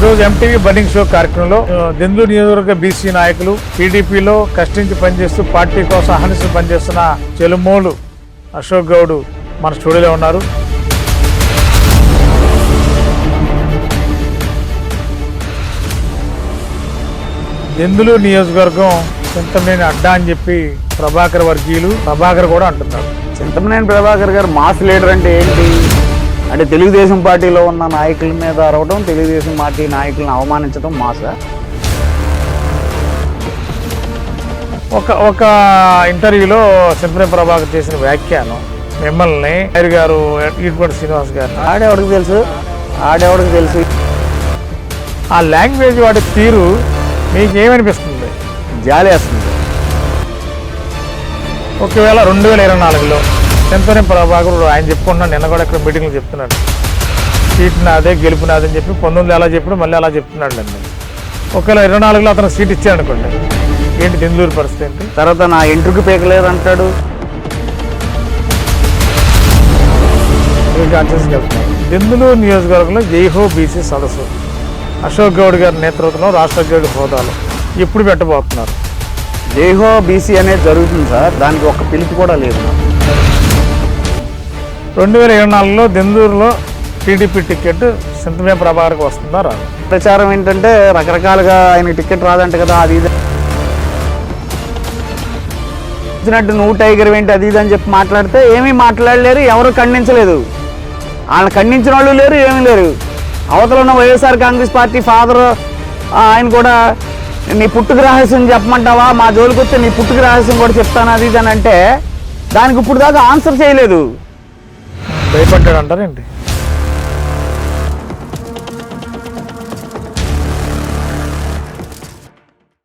రోజు MTV burning show కార్యక్రమంలో ఆ, నియోజకవర్గ బీసీ నాయకులు టీడీపీలో కష్టించి పనిచేస్తూ పార్టీ కోసం అహర్నిశలు పనిచేస్తున్న చెలుమోలు అశోక్ గౌడ్ మన స్టూడియోలో ఉన్నారు. దెందులూరు నియోజకవర్గం చింతమనేని అడ్డా అని చెప్పి ప్రభాకర్ వర్గీయులు ప్రభాకర్ కూడా అంటున్నారు. చింతమనేని ప్రభాకర్ గారు మాస్ లీడర్ అంటే ఏంటి? అంటే తెలుగుదేశం పార్టీలో ఉన్న నాయకుల మీద అరవడం తెలుగుదేశం పార్టీ నాయకులను అవమానించడం మాస ఒక ఒక ఇంటర్వ్యూలో చింతమనేని ప్రభాకర్ చేసిన వ్యాఖ్యానం మిమ్మల్ని నాయుడు గారు ఈటుపడి శ్రీనివాస్ గారు. ఆడేవాడికి తెలుసు? ఆడేవాడికి తెలుసు? ఆ లాంగ్వేజ్ వాడి తీరు మీకు ఏమనిపిస్తుంది జాలి వేస్తుంది ఒకవేళ రెండు వేల ఇరవై నాలుగులో చింతనే ప్రభాకర్ ఆయన చెప్పుకుంటున్నాడు నిన్న కూడా ఇక్కడ మీటింగ్లో చెప్తున్నాడు. సీట్ నాదే గెలుపు నాదే అని చెప్పి పంతొమ్మిది ఎలా చెప్పాడు మళ్ళీ అలా చెప్తున్నాడు అండి. ఒకవేళ ఇరవై నాలుగులో అతను సీట్ ఇచ్చాడు అనుకోండి ఏంటి దెందూరు పరిస్థితి ఏంటి? తర్వాత నా ఎంట్రుకు పీకలేదు అంటాడు కాన్ఫరెన్స్కి దెందులూరు నియోజకవర్గంలో జైహో బీసీ సదస్సు. అశోక్ గౌడ్ గారి నేతృత్వంలో రాష్ట్ర అధ్యక్షుడి హోదాలో ఎప్పుడు పెట్టబోతున్నారు. జైహో బీసీ అనేది జరుగుతుంది సార్. దానికి ఒక పిలుపు కూడా లేదు. రెండు వేల ఇరవై నాలుగులో దెందూరులో టీడీపీ టికెట్ సింతమే ప్రభాకర్కి వస్తుందా రాదు. ప్రచారం ఏంటంటే రకరకాలుగా ఆయన టికెట్ రాదంట కదా అది ఇది. ఇచ్చినట్టు నువ్వు టైగర్ ఏంటి అది ఇది అని చెప్పి మాట్లాడితే ఏమీ మాట్లాడలేరు ఎవరు ఖండించలేదు. వాళ్ళని ఖండించిన వాళ్ళు లేరు ఏమీ లేరు. అవతల ఉన్న వైఎస్ఆర్ కాంగ్రెస్ పార్టీ ఫాదర్ ఆయన కూడా నీ పుట్టుక రహస్యం చెప్పమంటావా? మా జోలికి వస్తే నీ పుట్టుకు రహస్యం కూడా చెప్తాను అది ఇది అని అంటే దానికి ఇప్పుడు దాకా ఆన్సర్ చేయలేదు. భయపడ్డాడు అంటారేంటి